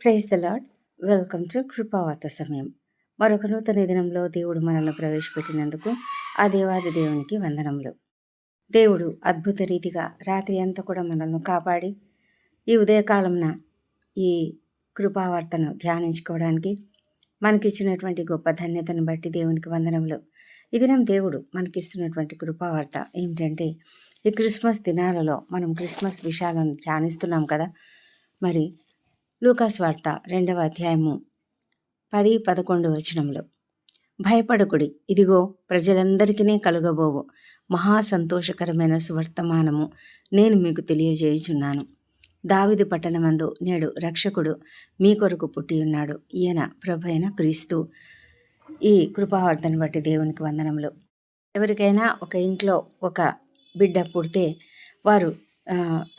Praise the lord welcome to కృపావాత సమయం. మరొక నూతన దినంలో దేవుడు మనల్ని ప్రవేశపెట్టినందుకు ఆ దేవాది దేవునికి వందనములు. దేవుడు అద్భుత రీతిగా రాత్రి అంతా కూడా మనల్ని కాపాడి ఈ ఉదయకాలంన ఈ కృపావార్తను ధ్యానించుకోవడానికి మనకిచ్చినటువంటి గొప్ప ధన్యతను బట్టి దేవునికి వందనములు. ఈ దినం దేవుడు మనకిస్తున్నటువంటి కృపావార్త ఏమిటంటే ఈ క్రిస్మస్ దినాలలో మనం క్రిస్మస్ విషయాలను ధ్యానిస్తున్నాం కదా. మరి లూకాస్వార్త రెండవ అధ్యాయము పది పదకొండు వచనంలో భయపడకుడి ఇదిగో ప్రజలందరికీ కలుగబోవు. మహా సంతోషకరమైన సువర్తమానము నేను మీకు తెలియజేయుచున్నాను. దావిది పట్టణమందు నేడు రక్షకుడు మీ కొరకు పుట్టి ఉన్నాడు. ఈయన ప్రభైన క్రీస్తు. ఈ కృపావర్ధన బట్టి దేవునికి వందనములు. ఎవరికైనా ఒక ఇంట్లో ఒక బిడ్డ పుడితే వారు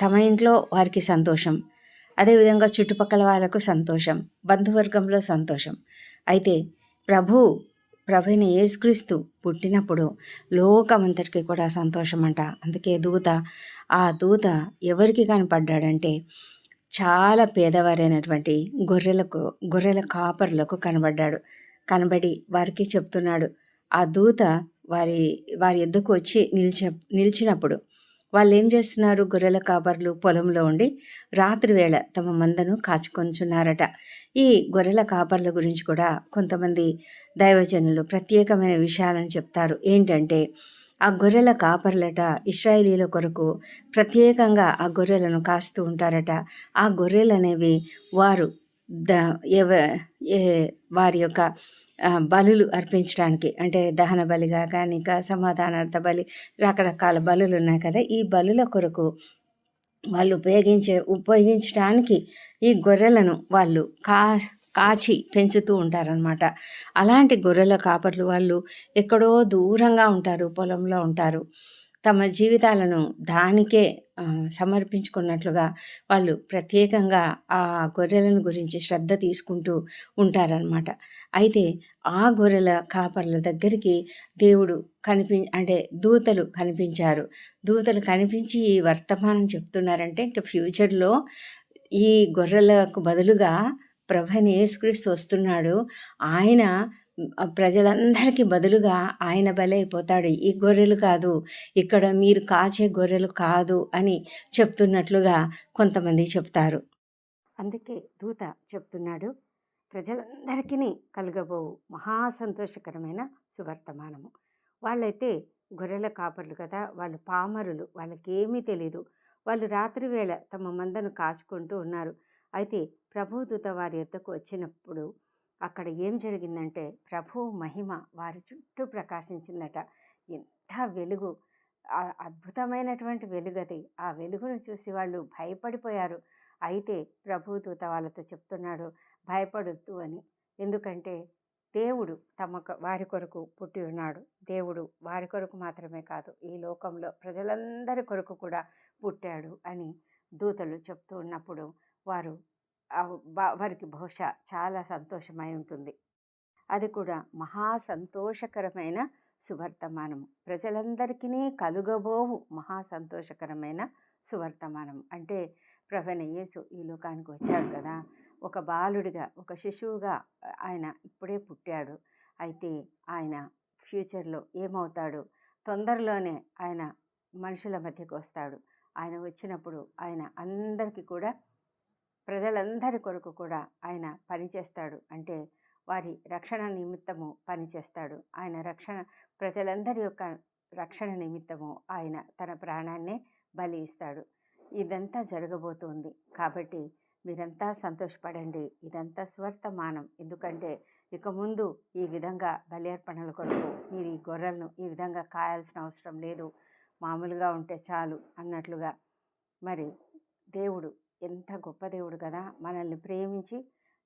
తమ ఇంట్లో వారికి సంతోషం. అదేవిధంగా చుట్టుపక్కల వాళ్ళకు సంతోషం బంధువర్గంలో సంతోషం. అయితే ప్రభు ప్రభుని యేసుక్రీస్తు పుట్టినప్పుడు లోకమంతటికి కూడా సంతోషం అంట అందుకే దూత ఆ దూత ఎవరికి కనపడ్డాడంటే చాలా పేదవారైనటువంటి గొర్రెలకు గొర్రెల కాపరులకు కనబడ్డాడు. కనబడి వారికి చెప్తున్నాడు. ఆ దూత వారి వారి ఎద్దుకు వచ్చి నిలిచ నిలిచినప్పుడు వాళ్ళు ఏం చేస్తున్నారు? గొర్రెల కాపర్లు పొలంలో ఉండి రాత్రి వేళ తమ మందను కాచుకొంచున్నారట. ఈ గొర్రెల కాపర్ల గురించి కూడా కొంతమంది దైవజనులు ప్రత్యేకమైన విషయాలను చెప్తారు. ఏంటంటే ఆ గొర్రెల కాపర్లట ఇస్రాయేలీల కొరకు ప్రత్యేకంగా ఆ గొర్రెలను కాస్తూ ఉంటారట. ఆ గొర్రెలు అనేవి వారు ద ఎవ వారి యొక్క బలులు అర్పించడానికి అంటే దహన బలిగా కానిక సమాధానార్థ బలి రకరకాల బలులు ఉన్నాయి కదా. ఈ బలుల కొరకు వాళ్ళు ఉపయోగించే ఉపయోగించడానికి ఈ గొర్రెలను వాళ్ళు కా కాచి పెంచుతూ ఉంటారనమాట అలాంటి గొర్రెల కాపర్లు వాళ్ళు ఎక్కడో దూరంగా ఉంటారు పొలంలో ఉంటారు. తమ జీవితాలను దానికే సమర్పించుకున్నట్లుగా వాళ్ళు ప్రత్యేకంగా ఆ గొర్రెలను గురించి శ్రద్ధ తీసుకుంటూ ఉంటారనమాట అయితే ఆ గొర్రెల కాపర్ల దగ్గరికి దేవుడు కనిపి అంటే దూతలు కనిపించారు. దూతలు కనిపించి ఈ వర్తమానం చెప్తున్నారంటే ఇంకా ఫ్యూచర్లో ఈ గొర్రెలకు బదులుగా ప్రభని యేసుక్రీస్తు వస్తున్నాడు. ఆయన ప్రజలందరికీ బదులుగా ఆయన బలైపోతాడు ఈ గొర్రెలు కాదు ఇక్కడ మీరు కాచే గొర్రెలు కాదు అని చెప్తున్నట్లుగా కొంతమంది చెప్తారు. అందుకే దూత చెప్తున్నాడు. ప్రజలందరికీ కలగబోవు మహా సంతోషకరమైన సువర్తమానము. వాళ్ళైతే గొర్రెల కాపర్లు కదా వాళ్ళు పామరులు వాళ్ళకేమీ తెలీదు. వాళ్ళు రాత్రి వేళ తమ మందను కాచుకుంటూ ఉన్నారు. అయితే ప్రభుదూత వారి యొద్దకు వచ్చినప్పుడు అక్కడ ఏం జరిగిందంటే ప్రభు మహిమ వారి చుట్టూ ప్రకాశించిందట. ఎంత వెలుగు! అద్భుతమైనటువంటి వెలుగది. ఆ వెలుగును చూసి వాళ్ళు భయపడిపోయారు. అయితే ప్రభుదూత వాళ్ళతో చెప్తున్నాడు భయపడొద్దు అని. ఎందుకంటే దేవుడు తమ వారి కొరకు పుట్టి ఉన్నాడు. దేవుడు వారి కొరకు మాత్రమే కాదు ఈ లోకంలో ప్రజలందరి కొరకు కూడా పుట్టాడు అని దూతలు చెప్తూ ఉన్నప్పుడు వారు వారికి బహుశా చాలా సంతోషమై ఉంటుంది. అది కూడా మహా సంతోషకరమైన సువర్తమానము. ప్రజలందరికీ కలుగబోవు మహా సంతోషకరమైన సువర్తమానం అంటే ప్రవణ యేసు ఈ లోకానికి వచ్చాడు కదా ఒక బాలుడిగా ఒక శిశువుగా ఆయన ఇప్పుడే పుట్టాడు. అయితే ఆయన ఫ్యూచర్లో ఏమవుతాడు? తొందరలోనే ఆయన మనుషుల మధ్యకు వస్తాడు. ఆయన వచ్చినప్పుడు ఆయన అందరికీ కూడా ప్రజలందరి కొరకు కూడా ఆయన పనిచేస్తాడు. అంటే వారి రక్షణ నిమిత్తము పనిచేస్తాడు. ఆయన రక్షణ ప్రజలందరి యొక్క రక్షణ నిమిత్తము ఆయన తన ప్రాణాన్నే బలి ఇస్తాడు. ఇదంతా జరగబోతోంది. కాబట్టి మీరంతా సంతోషపడండి ఇదంతా స్వర్తమానం. ఎందుకంటే ఇక ముందు ఈ విధంగా బలి అర్పణల కొరకు మీరు ఈ గొర్రెలను ఈ విధంగా కాయాల్సిన అవసరం లేదు. మామూలుగా ఉంటే చాలు అన్నట్లుగా. మరి దేవుడు ఎంత గొప్ప దేవుడు కదా! మనల్ని ప్రేమించి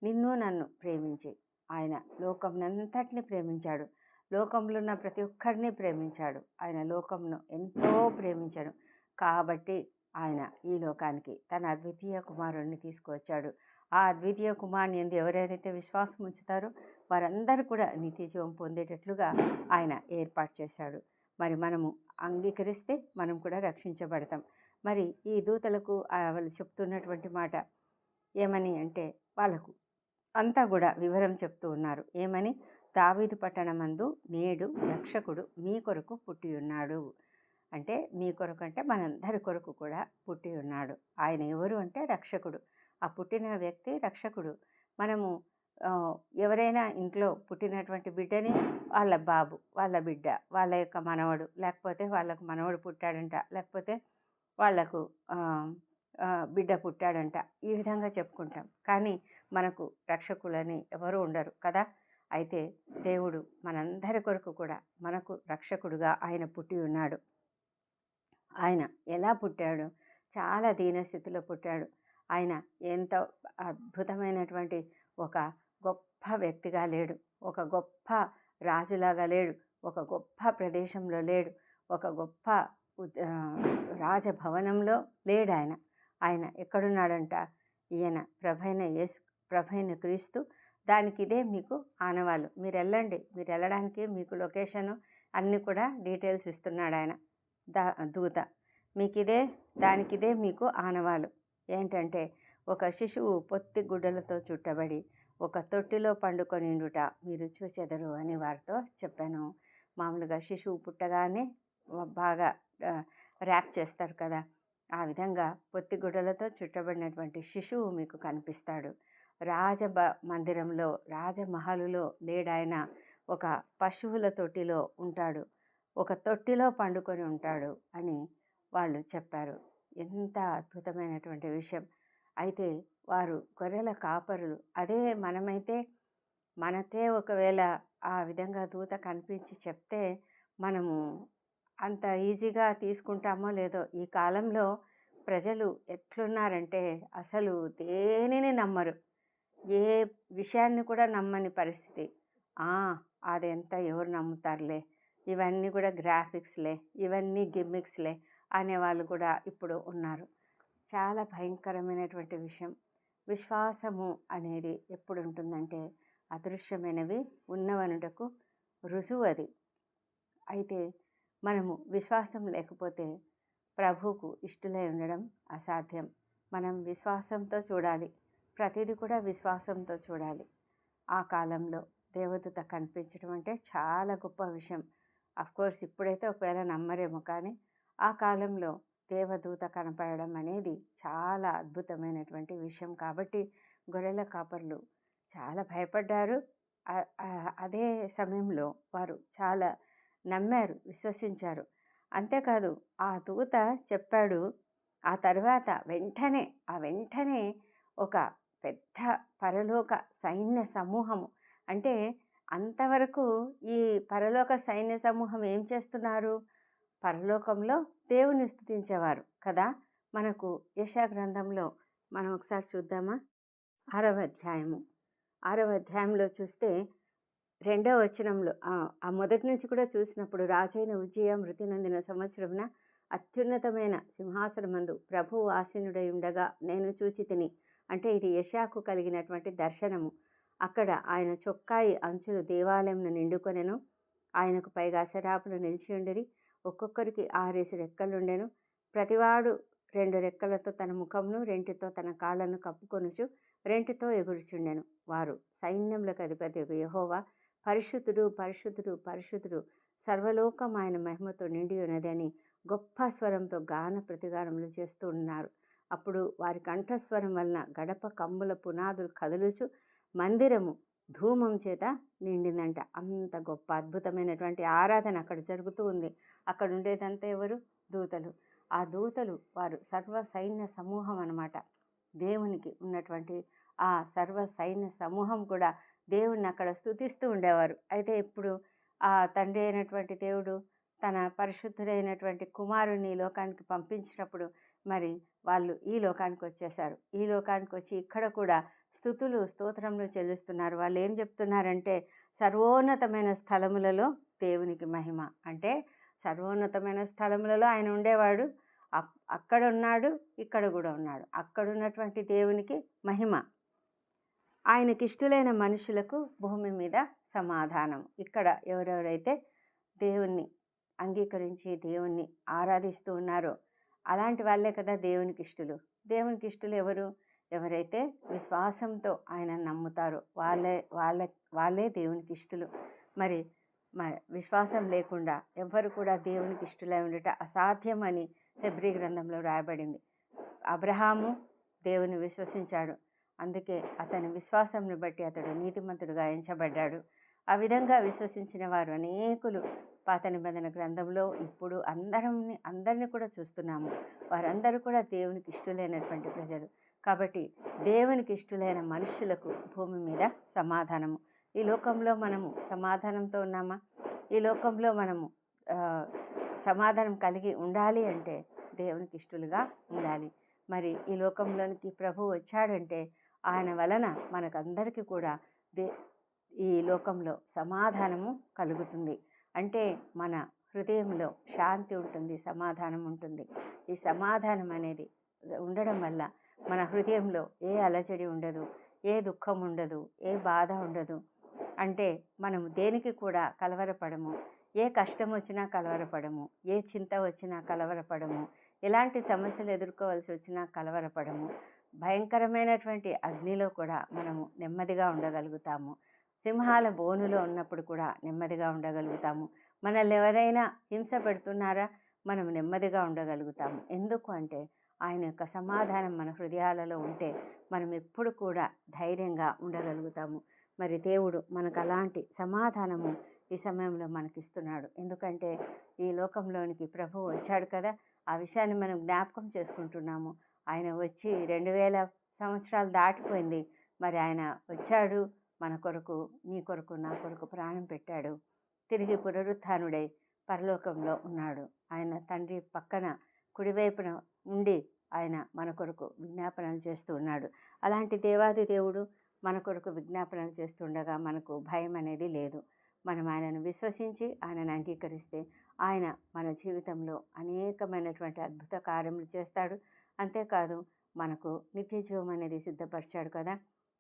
నిన్ను నన్ను ప్రేమించి. ఆయన లోకంనంతటిని ప్రేమించాడు. లోకంలో ఉన్న ప్రతి ఒక్కరిని ప్రేమించాడు. ఆయన లోకంను ఎంతో ప్రేమించాడు. కాబట్టి ఆయన ఈ లోకానికి తన అద్వితీయ కుమారుణ్ణి తీసుకువచ్చాడు. ఆ అద్వితీయ కుమారుని ఎందు ఎవరైతే విశ్వాసం ఉంచుతారో వారందరూ కూడా నిత్య జీవం పొందేటట్లుగా ఆయన ఏర్పాటు చేశాడు. మరి మనము అంగీకరిస్తే మనం కూడా రక్షించబడతాం. మరి ఈ దూతలకు వాళ్ళు చెప్తున్నటువంటి మాట ఏమని అంటే వాళ్ళకు అంతా కూడా వివరం చెప్తూ ఉన్నారు. ఏమని? దావీదు పట్టణమందు నేడు రక్షకుడు మీ కొరకు పుట్టి ఉన్నాడు. అంటే మీ కొరకు అంటే మనందరి కొరకు కూడా పుట్టి ఉన్నాడు. ఆయన ఎవరు అంటే రక్షకుడు. ఆ పుట్టిన వ్యక్తి రక్షకుడు. మనము ఎవరైనా ఇంట్లో పుట్టినటువంటి బిడ్డని వాళ్ళ బాబు వాళ్ళ బిడ్డ వాళ్ళ యొక్క మనవడు లేకపోతే వాళ్ళకు మనవడు పుట్టాడంట లేకపోతే వాళ్ళకు బిడ్డ పుట్టాడంట ఈ విధంగా చెప్పుకుంటాం. కానీ మనకు రక్షకులని ఎవరు ఉండరు కదా? అయితే దేవుడు మనందరి కొరకు కూడా మనకు రక్షకుడుగా ఆయన పుట్టి ఉన్నాడు. ఆయన ఎలా పుట్టాడు? చాలా దీనస్థితిలో పుట్టాడు. ఆయన ఎంత అద్భుతమైనటువంటి ఒక గొప్ప వ్యక్తిగా లేడు. ఒక గొప్ప రాజులాగా లేడు. ఒక గొప్ప ప్రదేశంలో లేడు. ఒక గొప్ప రాజభవనంలో లేడు ఆయన. ఆయన ఎక్కడున్నాడంట? ఈయన ప్రభైన యేసు ప్రభైన క్రీస్తు. దానికి ఇదే మీకు ఆనవాళ్ళు. మీరు వెళ్ళండి. మీరు వెళ్ళడానికి మీకు లొకేషను అన్నీ కూడా డీటెయిల్స్ ఇస్తున్నాడు ఆయన దా దూత. మీకు ఇదే మీకు ఆనవాలు. ఏంటంటే ఒక శిశువు పొత్తి గుడ్డలతో చుట్టబడి ఒక తొట్టిలో పండుకొనిండుట మీరు చూచెదరు అని వారితో చెప్పాను. మామూలుగా శిశువు పుట్టగానే బాగా ర్యాప్ చేస్తారు కదా. ఆ విధంగా పొత్తి గుడ్డలతో చుట్టబడినటువంటి శిశువు మీకు కనిపిస్తాడు. రాజ మందిరంలో రాజమహలులో లేడాయన ఒక పశువుల తొట్టిలో ఉంటాడు. ఒక తొట్టిలో పండుకొని ఉంటాడు అని వాళ్ళు చెప్పారు. ఎంత అద్భుతమైనటువంటి విషయం. అయితే వారు గొర్రెల కాపరులు. అదే మనమైతే మనకే ఒకవేళ ఆ విధంగా దూత కనిపించి చెప్తే మనము అంత ఈజీగా తీసుకుంటామో లేదో ఈ కాలంలో ప్రజలు ఎట్లున్నారంటే అసలు దేనిని నమ్మరు. ఏ విషయాన్ని కూడా నమ్మని పరిస్థితి. అదెంత ఎవరు నమ్ముతారులే. ఇవన్నీ కూడా గ్రాఫిక్స్లే ఇవన్నీ గిమ్మిక్స్లే అనేవాళ్ళు కూడా ఇప్పుడు ఉన్నారు. చాలా భయంకరమైనటువంటి విషయం. విశ్వాసము అనేది ఎప్పుడు ఉంటుందంటే అదృశ్యమైనవి ఉన్నవనుటకు రుజువు అది. అయితే మనము విశ్వాసం లేకపోతే ప్రభువుకు ఇష్టలై ఉండడం అసాధ్యం. మనం విశ్వాసంతో చూడాలి. ప్రతిదీ కూడా విశ్వాసంతో చూడాలి. ఆ కాలంలో దేవదూత కనిపించడం అంటే చాలా గొప్ప విషయం. కోర్స్ ఇప్పుడైతే ఒకవేళ నమ్మరేమో కానీ ఆ కాలంలో దేవదూత కనపడడం అనేది చాలా అద్భుతమైనటువంటి విషయం. కాబట్టి గొర్రెల కాపర్లు చాలా భయపడ్డారు. అదే సమయంలో వారు చాలా నమ్మారు విశ్వసించారు. అంతేకాదు ఆ దూత చెప్పాడు ఆ తర్వాత వెంటనే ఆ వెంటనే ఒక పెద్ద పరలోక సైన్య సమూహము అంటే అంతవరకు ఈ పరలోక సైన్య సమూహం ఏం చేస్తున్నారు? పరలోకంలో దేవుని స్థుతించేవారు కదా? మనకు యశా గ్రంథంలో మనం ఒకసారి చూద్దామా? ఆరవ అధ్యాయము. ఆరవ అధ్యాయంలో చూస్తే రెండవ వచనంలో ఆ మొదటి నుంచి కూడా చూసినప్పుడు రాజైన ఉజ్జయ మృతి నందిన సంవత్సరమున అత్యున్నతమైన సింహాసనమందు ప్రభువు ఆసీనుడై ఉండగా నేను చూచి తిని అంటే ఇది యశాకు కలిగినటువంటి దర్శనము. అక్కడ ఆయన చొక్కాయి అంచులు దేవాలయంను నిండుకొనెను. ఆయనకు పైగా శరాపులు నిలిచి ఉండరి. ఒక్కొక్కరికి ఆరేసి రెక్కలుండెను. ప్రతివాడు రెండు రెక్కలతో తన ముఖమును రెంటితో తన కాళ్ళను కప్పుకొనుచు రెంటితో ఎగురుచుండెను. వారు సైన్యములకు అధిపతి యహోవా పరిశుద్ధుడు పరిశుద్ధుడు పరిశుద్ధుడు సర్వలోకం ఆయన మహిమతో నిండి ఉన్నదని గొప్ప స్వరంతో గాన ప్రతిగానములు చేస్తూ ఉన్నారు. అప్పుడు వారి కంఠస్వరం వలన గడప కమ్ముల పునాదులు కదులుచు మందిరము ధూమం చేత నిండిందంట. అంత గొప్ప అద్భుతమైనటువంటి ఆరాధన అక్కడ జరుగుతూ ఉంది. అక్కడ ఉండేదంతా ఎవరు? దూతలు. ఆ దూతలు వారు సర్వ సైన్య సమూహం అనమాట దేవునికి ఉన్నటువంటి ఆ సర్వ సైన్య సమూహం కూడా దేవుణ్ణి అక్కడ స్థుతిస్తూ ఉండేవారు. అయితే ఇప్పుడు ఆ తండ్రి అయినటువంటి దేవుడు తన పరిశుద్ధుడైనటువంటి కుమారుని లోకానికి పంపించినప్పుడు మరి వాళ్ళు ఈ లోకానికి వచ్చేసారు ఈ లోకానికి వచ్చి ఇక్కడ కూడా స్థుతులు స్తోత్రములు చెల్లిస్తున్నారు. వాళ్ళు ఏం చెప్తున్నారంటే సర్వోన్నతమైన స్థలములలో దేవునికి మహిమ. అంటే సర్వోన్నతమైన స్థలములలో ఆయన ఉండేవాడు. అక్కడ ఉన్నాడు ఇక్కడ కూడా ఉన్నాడు. అక్కడ ఉన్నటువంటి దేవునికి మహిమ. ఆయనకిష్టులైన మనుషులకు భూమి మీద సమాధానం. ఇక్కడ ఎవరెవరైతే దేవుణ్ణి అంగీకరించి దేవుణ్ణి ఆరాధిస్తూ ఉన్నారో అలాంటి వాళ్ళే కదా దేవునికి ఇష్టలు దేవునికి ఇష్టలు ఎవరు? ఎవరైతే విశ్వాసంతో ఆయన నమ్ముతారో వాళ్ళే వాళ్ళ వాళ్ళే దేవునికి ఇష్టలు. మరి మ విశ్వాసం లేకుండా ఎవ్వరు కూడా దేవునికి ఇష్టలై ఉండట అసాధ్యమని హెబ్రి గ్రంథంలో రాయబడింది. అబ్రహాము దేవుని విశ్వసించాడు. అందుకే అతని విశ్వాసంని బట్టి అతడు నీతిమంతుడుగా ఎంచబడ్డాడు. ఆ విధంగా విశ్వసించిన వారు అనేకులు పాత నిబంధన గ్రంథంలో ఇప్పుడు అందరం అందరిని కూడా చూస్తున్నాము. వారందరూ కూడా దేవునికి ఇష్టలైనటువంటి ప్రజలు. కాబట్టి దేవునికి ఇష్టలైన మనుషులకు భూమి మీద సమాధానము. ఈ లోకంలో మనము సమాధానంతో ఉన్నామా? ఈ లోకంలో మనము సమాధానం కలిగి ఉండాలి అంటే దేవునికి ఇష్టలుగా ఉండాలి. మరి ఈ లోకంలోనికి ప్రభు వచ్చాడంటే ఆయన వలన మనకందరికీ కూడా దే ఈ లోకంలో సమాధానము కలుగుతుంది. అంటే మన హృదయంలో శాంతి ఉంటుంది సమాధానం ఉంటుంది. ఈ సమాధానం అనేది ఉండడం వల్ల మన హృదయంలో ఏ అలజడి ఉండదు ఏ దుఃఖం ఉండదు ఏ బాధ ఉండదు. అంటే మనము దేనికి కూడా కలవరపడము. ఏ కష్టం వచ్చినా కలవరపడము. ఏ చింత వచ్చినా కలవరపడము. ఎలాంటి సమస్యలు ఎదుర్కోవాల్సి వచ్చినా కలవరపడము. భయంకరమైనటువంటి అగ్నిలో కూడా మనము నెమ్మదిగా ఉండగలుగుతాము. సింహాల బోనులో ఉన్నప్పుడు కూడా నెమ్మదిగా ఉండగలుగుతాము. మనల్ని ఎవరైనా హింస పెడుతున్నారా? మనం నెమ్మదిగా ఉండగలుగుతాము. ఎందుకు అంటే ఆయన యొక్క సమాధానం మన హృదయాలలో ఉంటే మనం ఎప్పుడు కూడా ధైర్యంగా ఉండగలుగుతాము. మరి దేవుడు మనకు అలాంటి సమాధానము ఈ సమయంలో మనకిస్తున్నాడు. ఎందుకంటే ఈ లోకంలోనికి ప్రభు వచ్చాడు కదా ఆ విషయాన్ని మనం జ్ఞాపకం చేసుకుంటున్నాము. ఆయన వచ్చి రెండు వేల సంవత్సరాలు దాటిపోయింది. మరి ఆయన వచ్చాడు మన కొరకు నీ కొరకు నా కొరకు ప్రాణం పెట్టాడు. తిరిగి పునరుత్డై పరలోకంలో ఉన్నాడు. ఆయన తండ్రి పక్కన కుడివైపున ఉండి ఆయన మన కొరకు విజ్ఞాపనలు చేస్తూ ఉన్నాడు. అలాంటి దేవాది దేవుడు మన కొరకు విజ్ఞాపనలు చేస్తుండగా మనకు భయం అనేది లేదు. మనం ఆయనను విశ్వసించి ఆయనను అంగీకరిస్తే ఆయన మన జీవితంలో అనేకమైనటువంటి అద్భుత కార్యములు చేస్తాడు. అంతేకాదు మనకు నిత్య జీవం అనేది సిద్ధపరిచాడు కదా.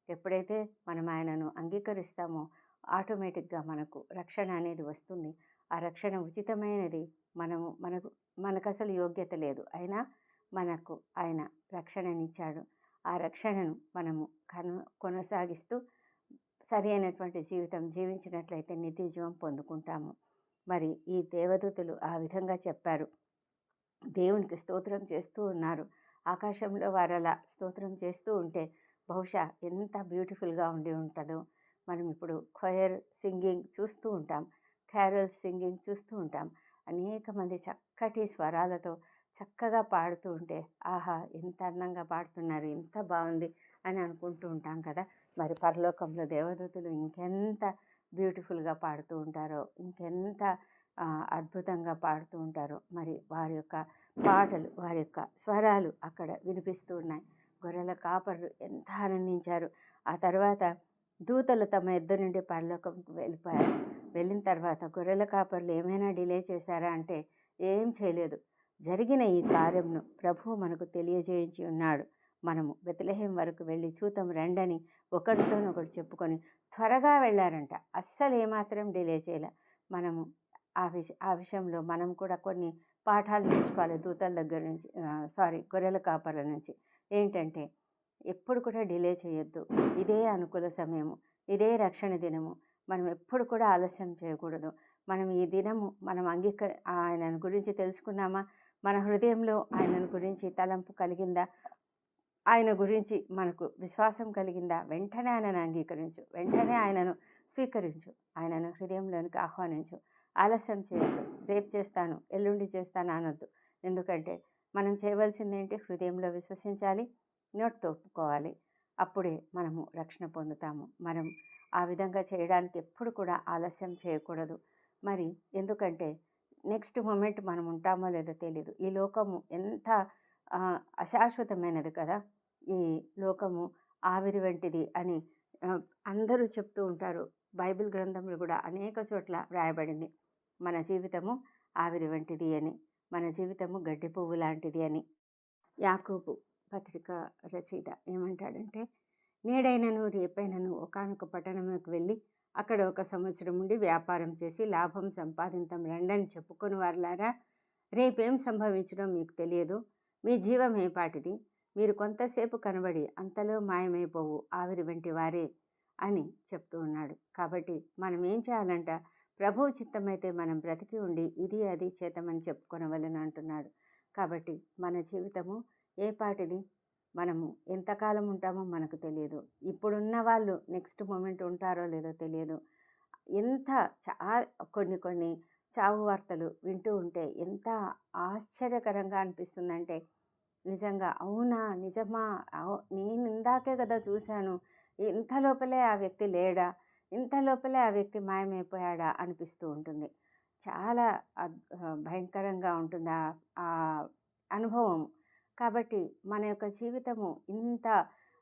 ఎప్పుడైతే మనం ఆయనను అంగీకరిస్తామో ఆటోమేటిక్గా మనకు రక్షణ అనేది వస్తుంది. ఆ రక్షణ ఉచితమైనది మనము మనకు మనకు అసలు యోగ్యత లేదు. అయినా మనకు ఆయన రక్షణనిచ్చాడు. ఆ రక్షణను మనము కను కొనసాగిస్తూ సరి అయినటువంటి జీవితం జీవించినట్లయితే నిత్య జీవం పొందుకుంటాము. మరి ఈ దేవదూతలు ఆ విధంగా చెప్పారు. దేవునికి స్తోత్రం చేస్తూ ఉన్నారు. ఆకాశంలో వారలా స్తోత్రం చేస్తూ ఉంటే బహుశా ఎంత బ్యూటిఫుల్గా ఉండి ఉంటుందో మనం ఇప్పుడు క్వయర్ సింగింగ్ చూస్తూ ఉంటాం. క్యారల్ సింగింగ్ చూస్తూ ఉంటాం. అనేక మంది చక్కటి స్వరాలతో చక్కగా పాడుతూ ఉంటే ఆహా! ఎంత అందంగా పాడుతున్నారు ఎంత బాగుంది అని అనుకుంటూ ఉంటాం కదా! మరి పరలోకంలో దేవదూతలు ఇంకెంత బ్యూటిఫుల్గా పాడుతూ ఉంటారో ఇంకెంత అద్భుతంగా పాడుతూ ఉంటారో మరి వారి యొక్క పాటలు వారి యొక్క స్వరాలు అక్కడ వినిపిస్తూ ఉన్నాయి. గొర్రెల కాపరులు ఎంత ఆనందించారు! ఆ తర్వాత దూతలు తమ ఇద్దరు నుండి పరలోకం వెళ్ళిపోయారు. వెళ్ళిన తర్వాత గొర్రెల కాపర్లు ఏమైనా డిలే చేశారా అంటే ఏం చేయలేదు. జరిగిన ఈ కార్యంను ప్రభువు మనకు తెలియజేయించి ఉన్నాడు. మనము బెతలహేం వరకు వెళ్ళి చూతం రండని ఒకరితోనొకరు చెప్పుకొని త్వరగా వెళ్ళారంట. అస్సలు ఏమాత్రం డిలే చేయలే. మనము ఆ విష ఆ విషయంలో మనం కూడా కొన్ని పాఠాలు నేర్చుకోవాలి దూతల దగ్గర నుంచి సారీ గొర్రెల కాపర్ల నుంచి. ఏంటంటే ఎప్పుడు కూడా డిలే చేయొద్దు. ఇదే అనుకూల సమయము. ఇదే రక్షణ దినము. మనం ఎప్పుడు కూడా ఆలస్యం చేయకూడదు. మనం ఈ దినము మనం అంగీక ఆయన గురించి తెలుసుకున్నామా? మన హృదయంలో ఆయన గురించి తలంపు కలిగిందా? ఆయన గురించి మనకు విశ్వాసం కలిగిందా? వెంటనే ఆయనను అంగీకరించు. వెంటనే ఆయనను స్వీకరించు. ఆయనను హృదయంలోనికి ఆహ్వానించు. ఆలస్యం చేయొద్దు. రేపు చేస్తాను. ఎల్లుండి చేస్తాను అనొద్దు. ఎందుకంటే మనం చేయవలసింది ఏంటి? హృదయంలో విశ్వసించాలి. నోట్ ఒప్పుకోవాలి అప్పుడే మనము రక్షణ పొందుతాము. మనం ఆ విధంగా చేయడానికి ఎప్పుడు కూడా ఆలస్యం చేయకూడదు. మరి ఎందుకంటే నెక్స్ట్ మూమెంట్ మనం ఉంటామో లేదో తెలియదు ఈ లోకము ఎంత అశాశ్వతమైనది కదా? ఈ లోకము ఆవిరి వంటిది అని అందరూ చెప్తూ ఉంటారు. బైబిల్ గ్రంథంలో కూడా అనేక చోట్ల వ్రాయబడింది. మన జీవితము ఆవిరి వంటిది అని మన జీవితము గడ్డి పువ్వు లాంటిది అని. యాకోబు పత్రిక రచయిత ఏమంటాడంటే నేడైనను రేపైనను ఒకానొక పట్టణంలోకి వెళ్ళి అక్కడ ఒక సంవత్సరం ఉండి వ్యాపారం చేసి లాభం సంపాదించం రండని చెప్పుకొని వారులారా రేపేం సంభవించడం మీకు తెలియదు. మీ జీవం ఏపాటిది మీరు కొంతసేపు కనబడి అంతలో మాయమైపోవు ఆవిరి వంటి వారే అని చెప్తూ ఉన్నాడు. కాబట్టి మనం ఏం చేయాలంట? ప్రభువు చిత్తమైతే మనం బ్రతికి ఉండి ఇది అది చేతమని చెప్పుకొనవలని అంటున్నాడు. కాబట్టి మన జీవితము ఏ పాటిది? మనము ఎంతకాలం ఉంటామో మనకు తెలియదు. ఇప్పుడున్న వాళ్ళు నెక్స్ట్ మూమెంట్ ఉంటారో లేదో తెలియదు. ఎంత చా కొన్ని కొన్ని చావు వార్తలు వింటూ ఉంటే ఎంత ఆశ్చర్యకరంగా అనిపిస్తుందంటే నిజంగా అవునా నిజమా నేను ఇందాకే కదా చూశాను ఇంత లోపలే ఆ వ్యక్తి లేడా ఇంత లోపలే ఆ వ్యక్తి మాయమైపోయాడా అనిపిస్తూ ఉంటుంది. చాలా భయంకరంగా ఉంటుంది ఆ అనుభవం. కాబట్టి మన యొక్క జీవితము ఇంత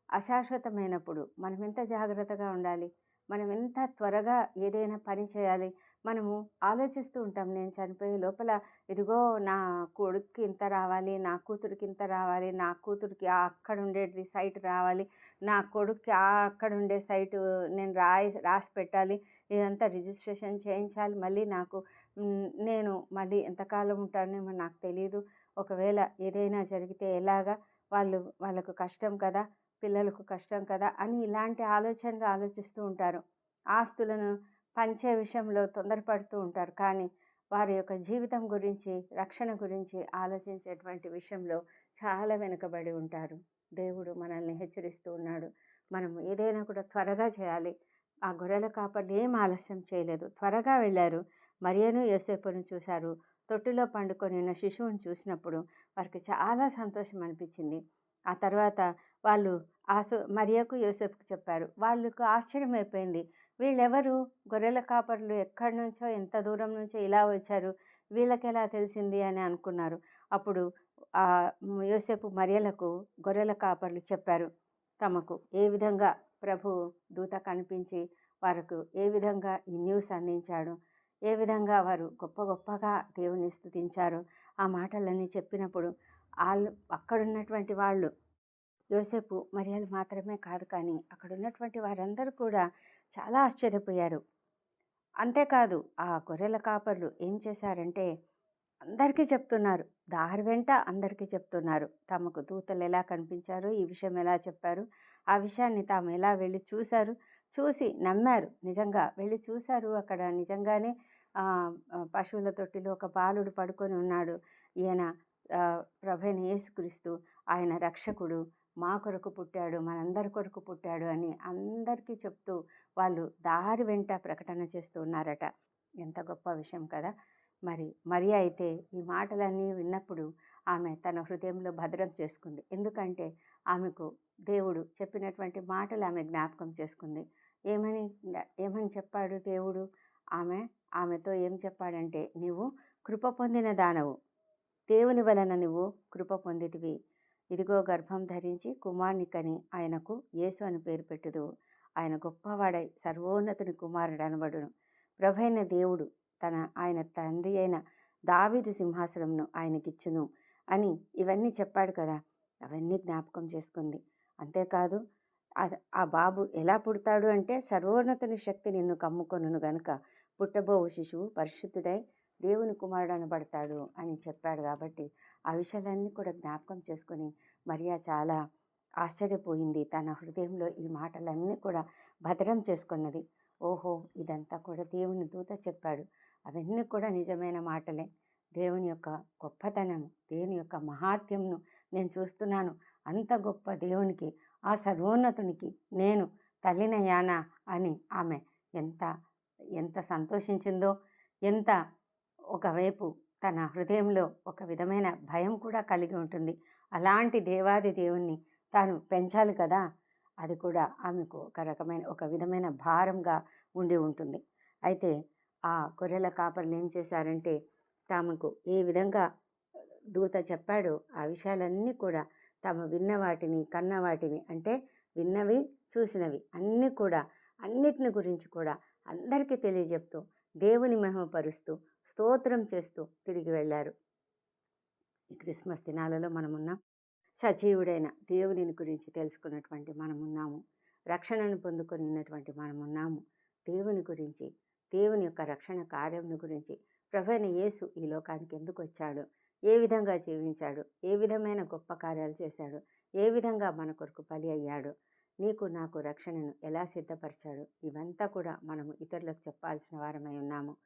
అశాశ్వతమైనప్పుడు మనం ఎంత జాగ్రత్తగా ఉండాలి? మనం ఎంత త్వరగా ఏదైనా పని చేయాలి? మనము ఆలోచిస్తూ ఉంటాం నేను చనిపోయే లోపల ఇదిగో నా కొడుక్కి ఇంత రావాలి నా కూతురికి ఇంత రావాలి నా కూతురికి అక్కడ ఉండేది సైట్ రావాలి నా కొడుక్కి అక్కడ ఉండే సైటు నేను రాయి రాసి పెట్టాలి ఇదంతా రిజిస్ట్రేషన్ చేయించాలి మళ్ళీ నాకు నేను మళ్ళీ ఎంతకాలం ఉంటానేమో నాకు తెలియదు ఒకవేళ ఏదైనా జరిగితే ఎలాగా వాళ్ళు వాళ్ళకు కష్టం కదా పిల్లలకు కష్టం కదా అని ఇలాంటి ఆలోచనలు ఆలోచిస్తూ ఉంటారు. ఆస్తులను పంచే విషయంలో తొందరపడుతూ ఉంటారు. కానీ వారి యొక్క జీవితం గురించి రక్షణ గురించి ఆలోచించేటువంటి విషయంలో చాలా వెనుకబడి ఉంటారు. దేవుడు మనల్ని హెచ్చరిస్తూ ఉన్నాడు. మనం ఏదైనా కూడా త్వరగా చేయాలి. ఆ గొర్రెల కాపర్లు ఏం ఆలస్యం చేయలేదు. త్వరగా వెళ్ళారు. మరియను యోసేపును చూశారు. తొట్టిలో పండుకొని ఉన్న శిశువుని చూసినప్పుడు వారికి చాలా సంతోషం అనిపించింది ఆ తర్వాత వాళ్ళు ఆసు మరియకు యోసేపుకు చెప్పారు వాళ్ళకు ఆశ్చర్యం అయిపోయింది వీళ్ళెవరు? గొర్రెల కాపర్లు ఎక్కడి నుంచో ఎంత దూరం నుంచో ఇలా వచ్చారు? వీళ్ళకి ఎలా తెలిసింది? అని అనుకున్నారు. అప్పుడు ఆ యోసేపు మరియలకు గొర్రెల కాపర్లు చెప్పారు తమకు ఏ విధంగా ప్రభు దూత కనిపించి వారికి ఏ విధంగా ఈ న్యూస్ అందించాడు? ఏ విధంగా వారు గొప్ప గొప్పగా దేవుని స్థుతించారు ఆ మాటలన్నీ చెప్పినప్పుడు వాళ్ళు అక్కడున్నటువంటి వాళ్ళు యోసేపు మరియలు మాత్రమే కాదు కానీ అక్కడున్నటువంటి వారందరూ కూడా చాలా ఆశ్చర్యపోయారు. అంతేకాదు ఆ గొర్రెల కాపర్లు ఏం చేశారంటే అందరికీ చెప్తున్నారు. దారి వెంట అందరికీ చెప్తున్నారు. తమకు దూతలు ఎలా కనిపించారు? ఈ విషయం ఎలా చెప్పారు? ఆ విషయాన్ని తాము ఎలా వెళ్ళి చూశారు? చూసి నమ్మారు. నిజంగా వెళ్ళి చూశారు. అక్కడ నిజంగానే పశువుల తొట్టిలో ఒక బాలుడు పడుకొని ఉన్నాడు. ఈయన ప్రభైన యేసుక్రీస్తు ఆయన రక్షకుడు మా కొరకు పుట్టాడు మనందరి కొరకు పుట్టాడు అని అందరికీ చెప్తూ వాళ్ళు దారి వెంట ప్రకటన చేస్తూ ఉన్నారట. ఎంత గొప్ప విషయం కదా! మరి మరి అయితే ఈ మాటలన్నీ విన్నప్పుడు ఆమె తన హృదయంలో భద్రం చేసుకుంది. ఎందుకంటే ఆమెకు దేవుడు చెప్పినటువంటి మాటలు ఆమె జ్ఞాపకం చేసుకుంది. ఏమని ఏమని చెప్పాడు దేవుడు? ఆమె ఆమెతో ఏం చెప్పాడంటే నీవు కృప పొందిన దానవు. దేవుని వలన నువ్వు కృప పొందితివి. ఇదిగో గర్భం ధరించి కుమార్ని కని ఆయనకు యేసు అని పేరు పెట్టుదు ఆయన గొప్పవాడై సర్వోన్నతుని కుమారుడు అనబడును. ప్రభైన దేవుడు తన ఆయన తండ్రి అయిన దావిది సింహాసనంను ఆయనకిచ్చును అని ఇవన్నీ చెప్పాడు కదా. అవన్నీ జ్ఞాపకం చేసుకుంది. అంతేకాదు ఆ బాబు ఎలా పుడతాడు అంటే సర్వోన్నతుని శక్తి నిన్ను కమ్ముకొనును గనుక. పుట్టబోవు శిశువు పరిశుద్ధుడై దేవుని కుమారుడు అనబడతాడు అని చెప్పాడు కాబట్టి ఆ విషయాలన్నీ కూడా జ్ఞాపకం చేసుకొని మరియా చాలా ఆశ్చర్యపోయింది. తన హృదయంలో ఈ మాటలన్నీ కూడా భద్రం చేసుకున్నది. ఓహో ఇదంతా కూడా దేవుని దూత చెప్పాడు. అవన్నీ కూడా నిజమైన మాటలే. దేవుని యొక్క గొప్పతనం దేవుని యొక్క మహాత్యంను నేను చూస్తున్నాను. అంత గొప్ప దేవునికి ఆ సర్వోన్నతునికి నేను తల్లినయానా అని ఆమె ఎంత ఎంత సంతోషించిందో ఎంత ఒకవైపు తన హృదయంలో ఒక విధమైన భయం కూడా కలిగి ఉంటుంది. అలాంటి దేవాది దేవుణ్ణి తాను పెంచాలి కదా! అది కూడా ఆమెకు ఒక రకమైన ఒక విధమైన భారంగా ఉండి ఉంటుంది. అయితే ఆ గొర్రెల కాపర్లు ఏం చేశారంటే తమకు ఏ విధంగా దూత చెప్పాడో ఆ విషయాలన్నీ కూడా తమ విన్న వాటిని కన్న వాటిని అంటే విన్నవి చూసినవి అన్నీ కూడా అన్నిటిని గురించి కూడా అందరికీ తెలియజెప్తూ దేవుని మహిమపరుస్తూ స్తోత్రం చేస్తూ తిరిగి వెళ్ళారు. ఈ క్రిస్మస్ దినాలలో మనమున్నాం. సజీవుడైన దేవుని గురించి తెలుసుకున్నటువంటి మనమున్నాము. రక్షణను పొందుకొని ఉన్నటువంటి మనమున్నాము. దేవుని గురించి దేవుని యొక్క రక్షణ కార్యం గురించి ప్రభైన యేసు ఈ లోకానికి ఎందుకు వచ్చాడు? ఏ విధంగా జీవించాడు? ఏ విధమైన గొప్ప కార్యాలు చేశాడు? ఏ విధంగా మన కొరకు బలి అయ్యాడు? నీకు నాకు రక్షణను ఎలా సిద్ధపరిచాడు? ఇవంతా కూడా మనము ఇతరులకు చెప్పాల్సిన వారమై ఉన్నాము.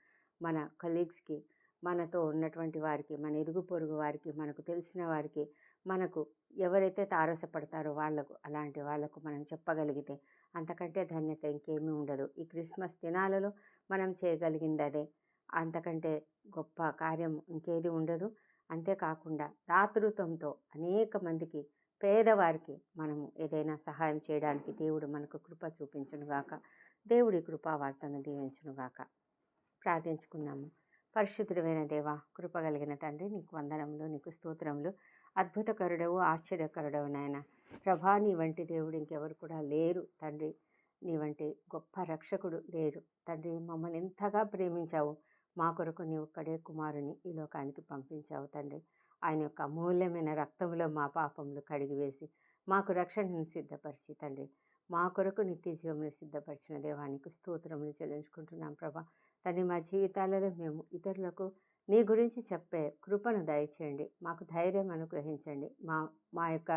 మన కలీగ్స్కి మనతో ఉన్నటువంటి వారికి మన ఇరుగు పొరుగు వారికి మనకు తెలిసిన వారికి మనకు ఎవరైతే తారసపడతారో వాళ్ళకు అలాంటి వాళ్ళకు మనం చెప్పగలిగితే అంతకంటే ధన్యత ఇంకేమీ ఉండదు. ఈ క్రిస్మస్ దినాలలో మనం చేయగలిగింది అదే అంతకంటే గొప్ప కార్యం ఇంకేది ఉండదు. అంతేకాకుండా దాతృత్వంతో అనేక మందికి పేదవారికి మనము ఏదైనా సహాయం చేయడానికి దేవుడు మనకు కృప చూపించునుగాక దేవుడి కృపావార్తను దీవించునుగాక ప్రార్థించుకున్నాము. పరిశుద్ధుడమైన దేవ కృప కలిగిన తండ్రి నీకు వందనములు నీకు స్తోత్రములు. అద్భుతకరుడవు ఆశ్చర్యకరుడవు నాయన. ప్రభా నీ వంటి దేవుడు ఇంకెవరు కూడా లేరు తండ్రి. నీ వంటి గొప్ప రక్షకుడు లేరు తండ్రి. మమ్మల్ని ఎంతగా ప్రేమించావు. మా కొరకు నీ ఒక్కడే కుమారుని ఈ లోకానికి పంపించావు తండ్రి. ఆయన యొక్క అమూల్యమైన రక్తంలో మా పాపములు కడిగివేసి మాకు రక్షణను సిద్ధపరిచి తండ్రి మా కొరకు నిత్య జీవములు సిద్ధపరిచిన దేవానికి స్తోత్రములు చెల్లించుకుంటున్నాం ప్రభా. తండ్రి మా జీవితాలలో మేము ఇతరులకు నీ గురించి చెప్పే కృపను దయచేయండి. మాకు ధైర్యం అనుగ్రహించండి. మా మా యొక్క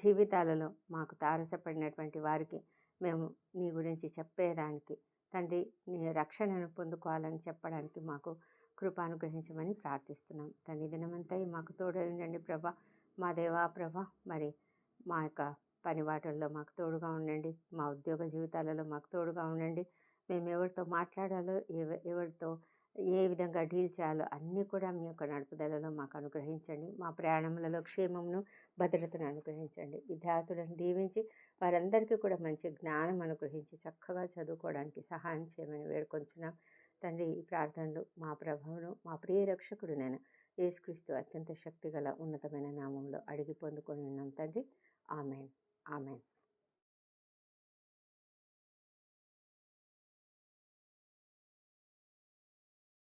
జీవితాలలో మాకు తారసపడినటువంటి వారికి మేము నీ గురించి చెప్పేదానికి తండ్రి నీ రక్షణను పొందుకోవాలని చెప్పడానికి మాకు కృప అనుగ్రహించమని ప్రార్థిస్తున్నాం. తండ్రి దినమంతా మాకు తోడండి ప్రభ. మా దేవా ప్రభ మరి మా యొక్క పని వాటల్లో మాకు తోడుగా ఉండండి. మా ఉద్యోగ జీవితాలలో మాకు తోడుగా ఉండండి. మేము ఎవరితో మాట్లాడాలో ఎవరితో ఏ విధంగా డీల్ చేయాలో అన్నీ కూడా మీ యొక్క నడుపుదలలో మాకు అనుగ్రహించండి. మా ప్రయాణములలో క్షేమమును భద్రతను అనుగ్రహించండి. విద్యార్థులను దీవించి వారందరికీ కూడా మంచి జ్ఞానం అనుగ్రహించి చక్కగా చదువుకోవడానికి సహాయం చేయమని వేడుకొంచున్నాం. తండ్రి ఈ ప్రార్థనలు మా ప్రభువును మా ప్రియ రక్షకుడు నేను. యేసుక్రీస్తు అత్యంత శక్తిగల ఉన్నతమైన నామంలో అడిగి పొందుకొని ఉన్నాం తండ్రి. ఆమెన్. ఆమెన్.